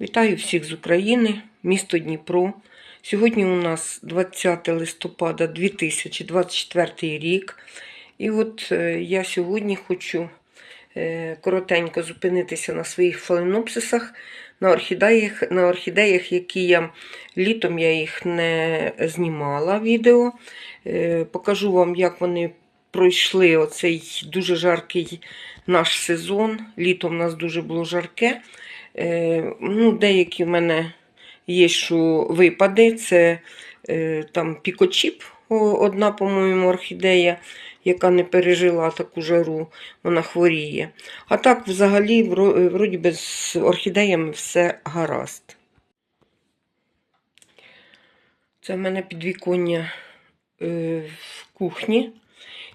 Вітаю всіх з України, місто Дніпро. Сьогодні у нас 20 листопада 2024 рік. І от е, я сьогодні хочу е, коротенько зупинитися на своїх фаленопсисах, на орхідеях, на орхідеях, які я літом я їх не знімала відео. Е, Покажу вам, як вони пройшли оцей дуже жаркий наш сезон. Літом у нас дуже було жарке. Е, ну, деякі в мене є, що випади. Це е, там пікочіп, одна, по-моєму, орхідея, яка не пережила таку жару, вона хворіє. А так, взагалі, е, вроді би, з орхідеями все гаразд. Це в мене підвіконня в кухні.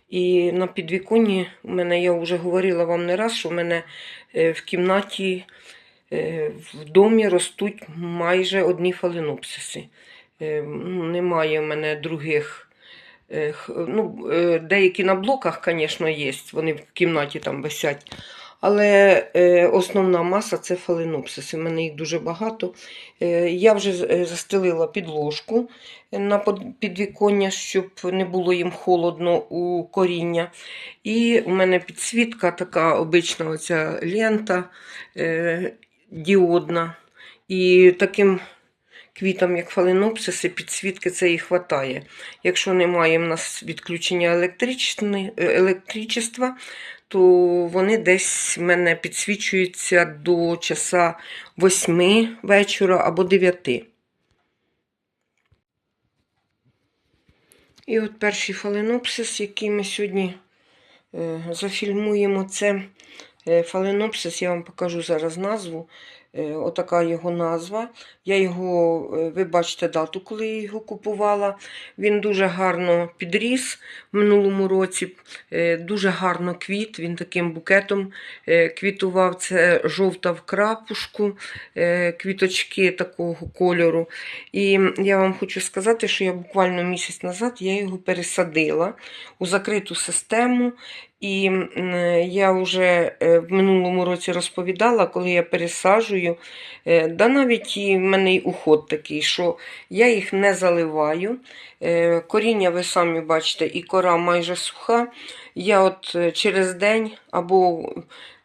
І на підвіконні у мене, я вже говорила вам не раз, що в мене в кімнаті в домі ростуть майже одні фаленопсиси. Е, ну, Немає в мене других. е, Ну, е, деякі на блоках, звісно, є, вони в кімнаті там висять. Але е, основна маса це фаленопсиси. У мене їх дуже багато. Е, я вже е, застелила підложку на підвіконня, щоб не було їм холодно у коріння. І у мене підсвітка така обична оця лента е, діодна. І таким квітам, як фаленопсиси, підсвітки це і хватає. Якщо немає в нас відключення електричества, то вони десь в мене підсвічуються до часа 8 вечора або 9. І от перший фаленопсис, який ми сьогодні е, зафільмуємо, це фаленопсис, я вам покажу зараз назву. Е, Отака його назва. Я його, е, ви бачите дату, коли я його купувала. Він дуже гарно підріс в минулому році, е, дуже гарно квіт. Він таким букетом е, квітував. Це жовта в крапушку, е, квіточки такого кольору. І я вам хочу сказати, що я буквально місяць назад я його пересадила у закриту систему. І я вже е, в минулому році розповідала, коли я пересаджую, е, да навіть і в мене й уход такий, що я їх не заливаю. Е, Коріння, ви самі бачите, і кора майже суха. Я от е, через день або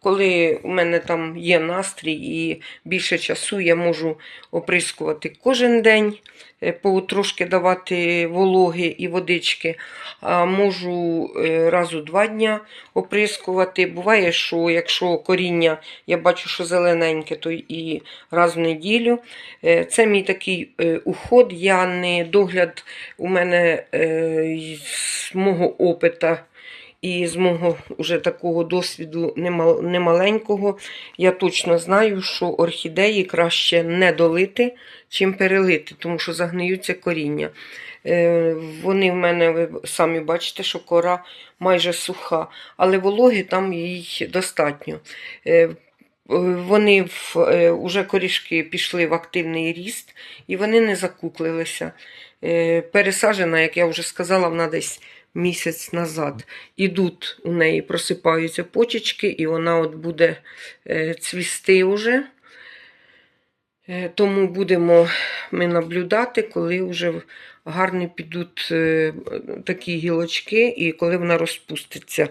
коли у мене там є настрій і більше часу, я можу оприскувати кожен день, е, трошки давати вологи і водички, а можу е, раз у два дня оприскувати. Буває, що якщо коріння, я бачу, що зелененьке, то і раз в неділю. Е, Це мій такий уход. Я не догляд у мене з мого опита. І з мого вже такого досвіду немаленького, я точно знаю, що орхідеї краще не долити, чим перелити, тому що загниються коріння. Е, Вони в мене, ви самі бачите, що кора майже суха, але вологи там їй достатньо. Е, Вони в, е, уже корішки пішли в активний ріст і вони не закуклилися. Е, Пересаджена, як я вже сказала, вона десь місяць назад. Ідуть у неї, просипаються почечки, і вона от буде е, цвісти уже. Е, Тому будемо ми наблюдати, коли вже гарні підуть е, такі гілочки, і коли вона розпуститься,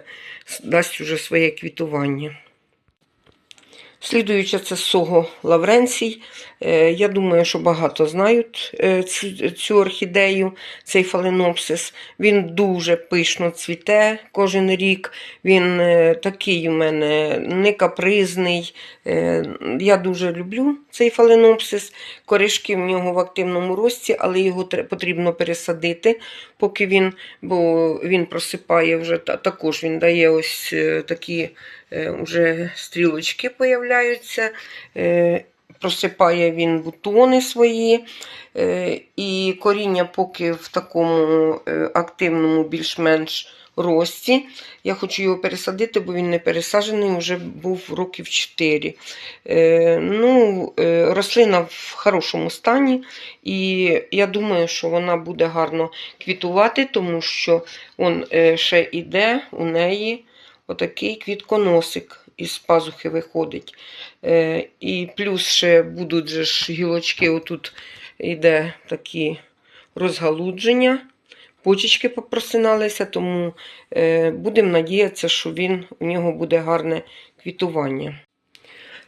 дасть уже своє квітування. Слідуюча це Сого Лавренцій. Е, Я думаю, що багато знають е, цю, орхідею, цей фаленопсис. Він дуже пишно цвіте кожен рік. Він е, такий у мене не капризний. Я дуже люблю цей фаленопсис. Коришки в нього в активному рості, але його потрібно пересадити, поки він, бо він просипає вже також він дає ось такі е, уже стрілочки появляються. Е, Просипає він бутони свої, е, і коріння поки в такому е, активному, більш-менш рості. Я хочу його пересадити, бо він не пересаджений, вже був років 4. Е, ну, рослина в хорошому стані, і я думаю, що вона буде гарно квітувати, тому що он ще йде у неї отакий квітконосик. Із пазухи виходить. Е, і плюс ще будуть же ж гілочки, отут йде такі розгалудження. Почечки попросиналися, тому е, будемо надіятися, що він, у нього буде гарне квітування.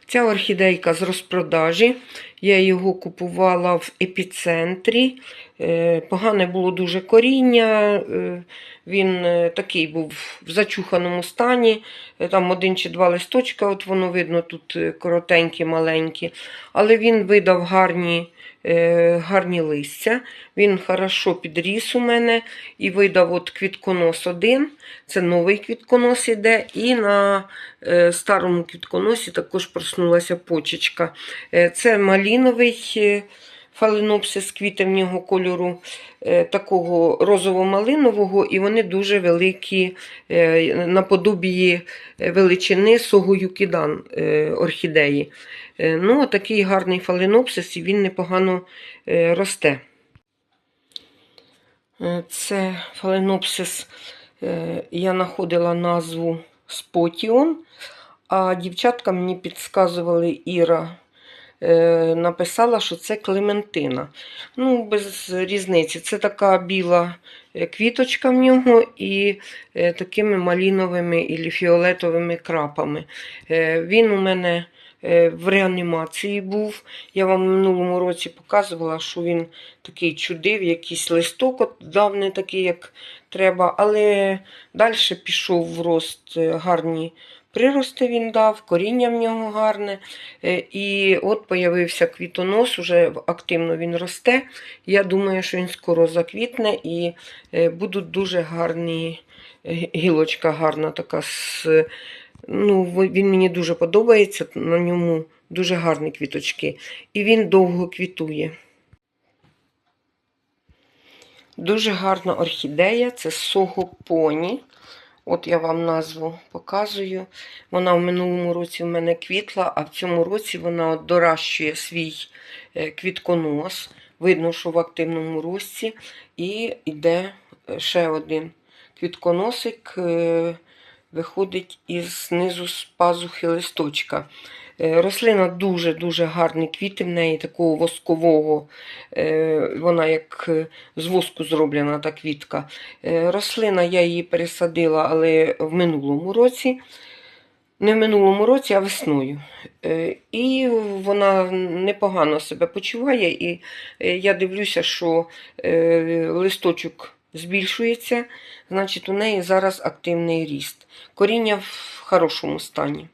Ця орхідейка з розпродажі. Я його купувала в епіцентрі. Е, Погане було дуже коріння. е, Він е, такий був в зачуханому стані. Там один чи два листочка, от воно видно, тут коротенькі, маленькі. Але він видав гарні, гарні листя. Він хорошо підріс у мене і видав от квітконос один. Це новий квітконос іде. І на старому квітконосі також проснулася почечка. Це маліновий е, фаленопсис, квіти в нього кольору е, такого розово-малинового, і вони дуже великі, е, наподобії е, величини согоюкідан орхідеї. Ну, такий гарний фаленопсис, і він непогано росте. Це фаленопсис, я знаходила назву Спотіон, а дівчатка мені підказували Іра. Е, Написала, що це Клементина. Ну, без різниці. Це така біла е, квіточка в нього і е, такими маліновими і фіолетовими крапами. Він у мене в реанімації був. Я вам в минулому році показувала, що він такий чудив, якийсь листок от дав не такий, як треба, але далі пішов в рост гарні прирости він дав, коріння в нього гарне. Е, І от появився квітонос, уже активно він росте. Я думаю, що він скоро заквітне і е, будуть дуже гарні е, гілочка гарна така. з Ну, він мені дуже подобається, на ньому дуже гарні квіточки. І він довго квітує. Дуже гарна орхідея, це согопоні. От я вам назву показую. Вона в минулому році в мене квітла, а в цьому році вона доращує свій е, квітконос. Видно, що в активному рості. І йде е, ще один квітконосик, е, виходить із низу з пазухи листочка. Е, Рослина дуже-дуже гарні квіти в неї, такого воскового, е, вона як е, з воску зроблена та квітка. Рослина я її пересадила, але в минулому році. Не в минулому році, а весною. І вона непогано себе почуває. І я дивлюся, що листочок збільшується, значить, у неї зараз активний ріст. Коріння в хорошому стані.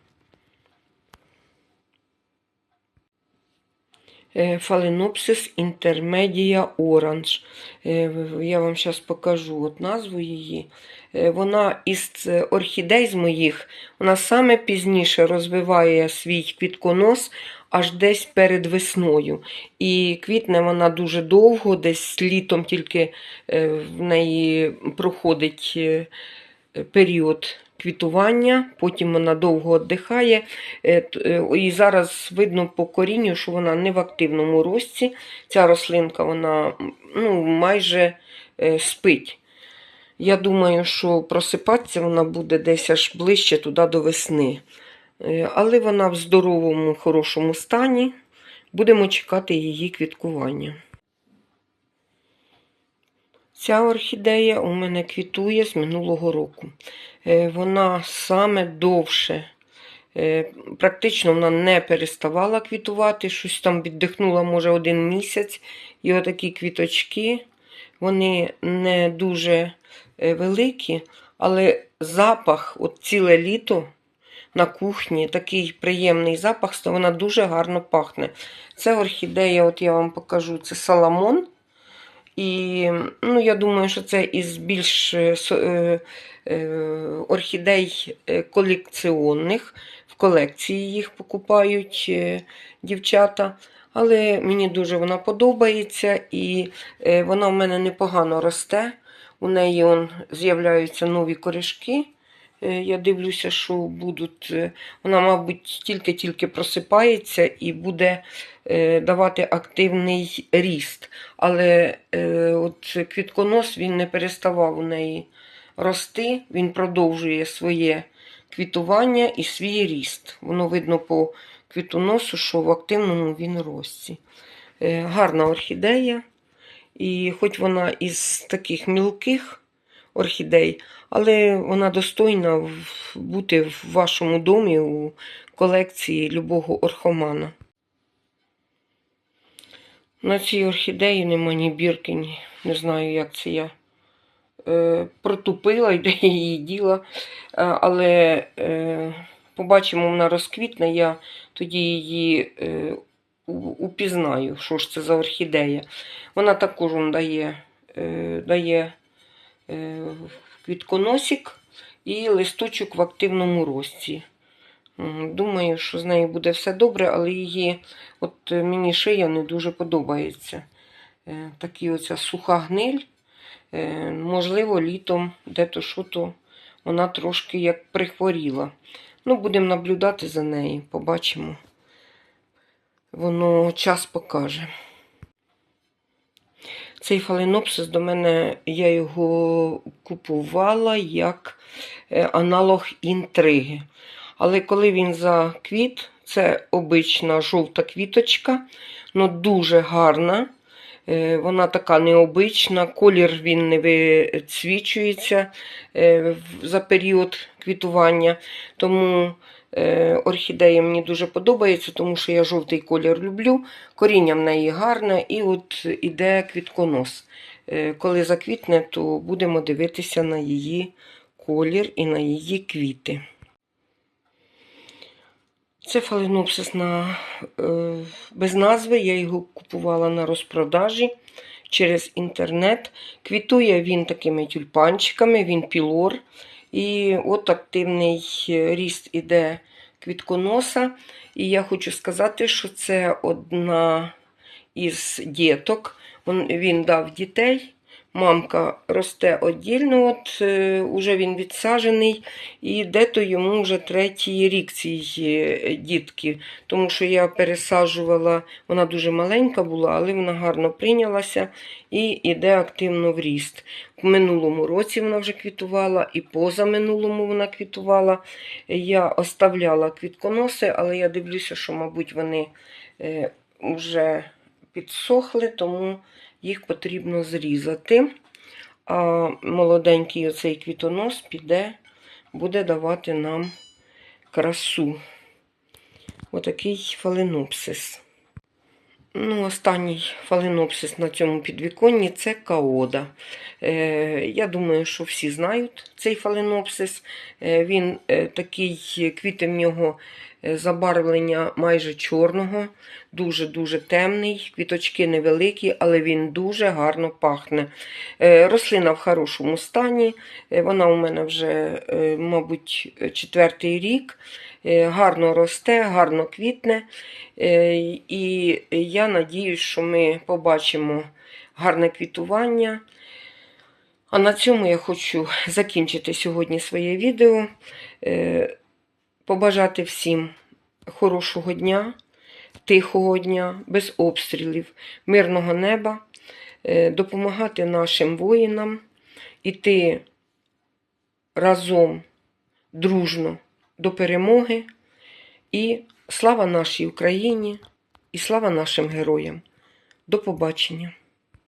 Е, Phalaenopsis intermedia orange. Е, Я вам зараз покажу от назву її. Е, Вона із орхідей з моїх, вона саме пізніше розвиває свій квітконос аж десь перед весною. І квітне вона дуже довго, десь літом тільки в неї проходить період квітування, потім вона довго віддихає. Е, е, І зараз видно по корінню, що вона не в активному рості. Ця рослинка вона ну, майже е, спить. Я думаю, що просипатися вона буде десь аж ближче туди до весни. Але вона в здоровому, хорошому стані. Будемо чекати її квіткування. Ця орхідея у мене квітує з минулого року. Е, Вона саме довше, е, практично вона не переставала квітувати, щось там віддихнула, може, один місяць. І отакі квіточки, вони не дуже е, великі, але запах, от ціле літо на кухні, такий приємний запах, вона дуже гарно пахне. Це орхідея, от я вам покажу, це саламон. І ну, я думаю, що це із більш е, е, е, орхідей колекціонних. В колекції їх покупають дівчата. Але мені дуже вона подобається і вона в мене непогано росте. У неї он, з'являються нові корішки. Я дивлюся, що будуть. Вона, мабуть, тільки-тільки просипається і буде давати активний ріст. Але е, от квітконос він не переставав у неї рости, він продовжує своє квітування і свій ріст. Воно видно по квітоносу, що в активному він рості. Е, Гарна орхідея. І хоч вона із таких мілких орхідей, але вона достойна бути в вашому домі у колекції любого орхомана. На цій орхідеї нема ні бірки, ні не знаю, як це я е, протупила і де її діла. Е, але е, побачимо, вона розквітне, я тоді її е, упізнаю, що ж це за орхідея. Вона також дає, е, дає е, квітконосик і листочок в активному рості. Думаю, що з нею буде все добре, але її, от е, мені шия не дуже подобається. Е, Такі оця суха гниль. Е, Можливо, літом де-то що-то вона трошки як прихворіла. Ну, будемо наблюдати за нею, побачимо. Воно час покаже. Цей фаленопсис до мене, я його купувала як аналог інтриги. Але коли він заквіт, це обична жовта квіточка, але дуже гарна. Е, Вона така необична, колір він не вицвічується е, за період квітування. Тому е, орхідея мені дуже подобається, тому що я жовтий колір люблю. Коріння в неї гарне, і от іде квітконос. Коли заквітне, то будемо дивитися на її колір і на її квіти. Це фаленопсис на, е, без назви. Я його купувала на розпродажі через інтернет. Квітує він такими тюльпанчиками, він пілор. І от активний е, ріст іде квітконоса. І я хочу сказати, що це одна із діток. Він дав дітей. Мамка росте віддільно, от е, уже він відсаджений, і де-то йому вже третій рік цій е, дітки. Тому що я пересаджувала, вона дуже маленька була, але вона гарно прийнялася і йде активно в ріст. В минулому році вона вже квітувала, і позаминулому вона квітувала. Я оставляла квітконоси, але я дивлюся, що, мабуть, вони е, вже підсохли, тому їх потрібно зрізати. А молоденький оцей квітонос піде, буде давати нам красу. Отакий фаленопсис. Ну, останній фаленопсис на цьому підвіконні це каода. Е, я думаю, що всі знають цей фаленопсис. Е, він е, такий, квіти в нього е, забарвлення майже чорного, дуже-дуже темний, квіточки невеликі, але він дуже гарно пахне. Е, рослина в хорошому стані. Е, вона у мене вже, е, мабуть, четвертий рік. Е, гарно росте, гарно квітне. Е, І я надіюсь, що ми побачимо гарне квітування. А на цьому я хочу закінчити сьогодні своє відео. Е, Побажати всім хорошого дня, тихого дня, без обстрілів, мирного неба, допомагати нашим воїнам, іти разом, дружно до перемоги. І слава нашій Україні, і слава нашим героям. До побачення!